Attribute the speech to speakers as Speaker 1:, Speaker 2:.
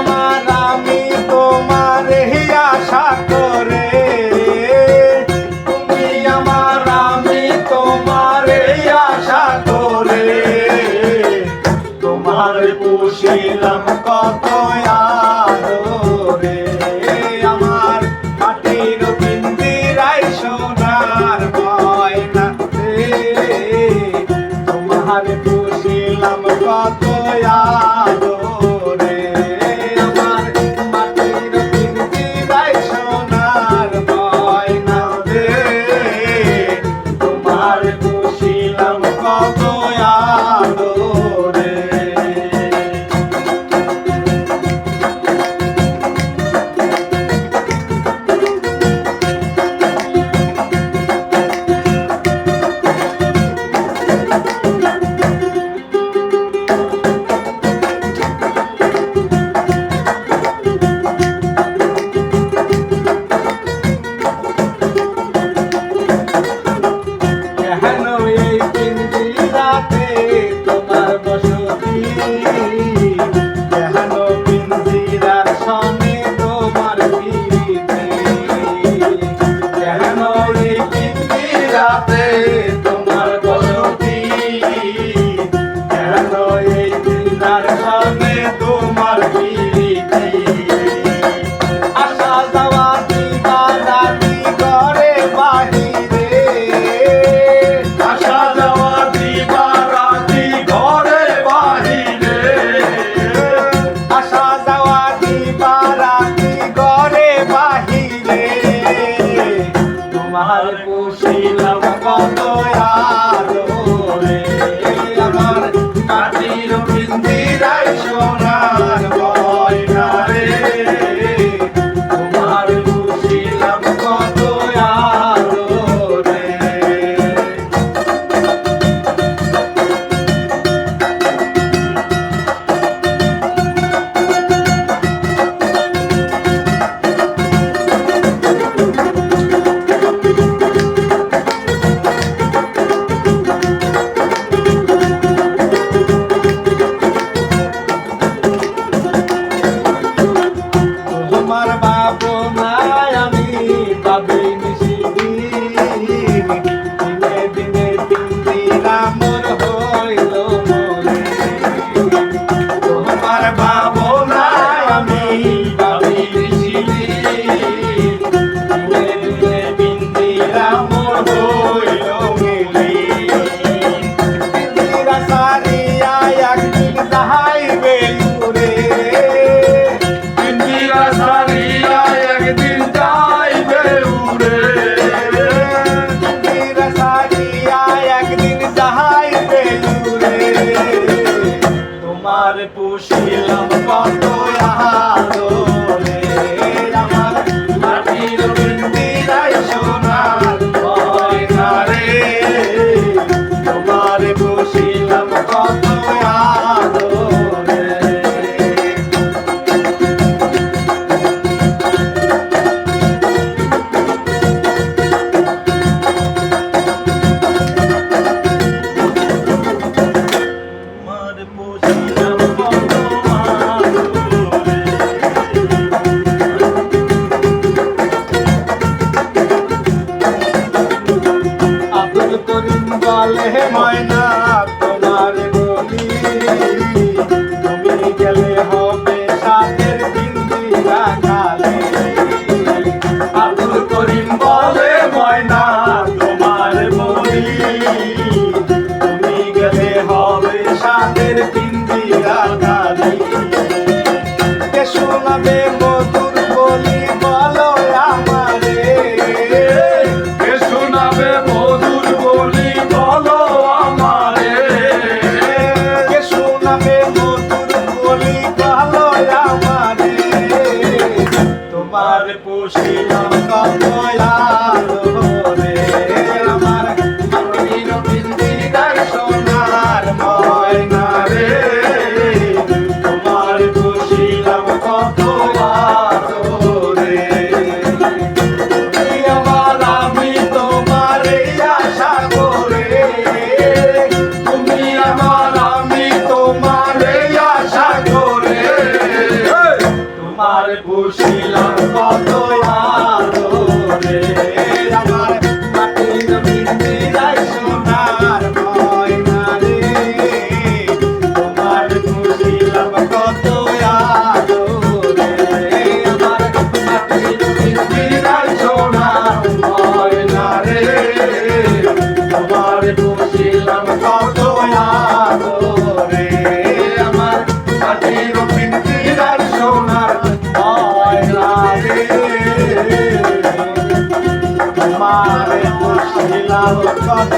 Speaker 1: আমার আমি তোমার আশা তুমি আমার আমি আশা করে। তোমার খুশি রাখি ঘরে বাহিরে। তোমার পুষিলাম কত আলো রে আমার কাটির বিন্দি আর পুষিলাম কত আলো। Thank you. Christina. আর বুঝিলাম কত আদরে। খুশিলাম কত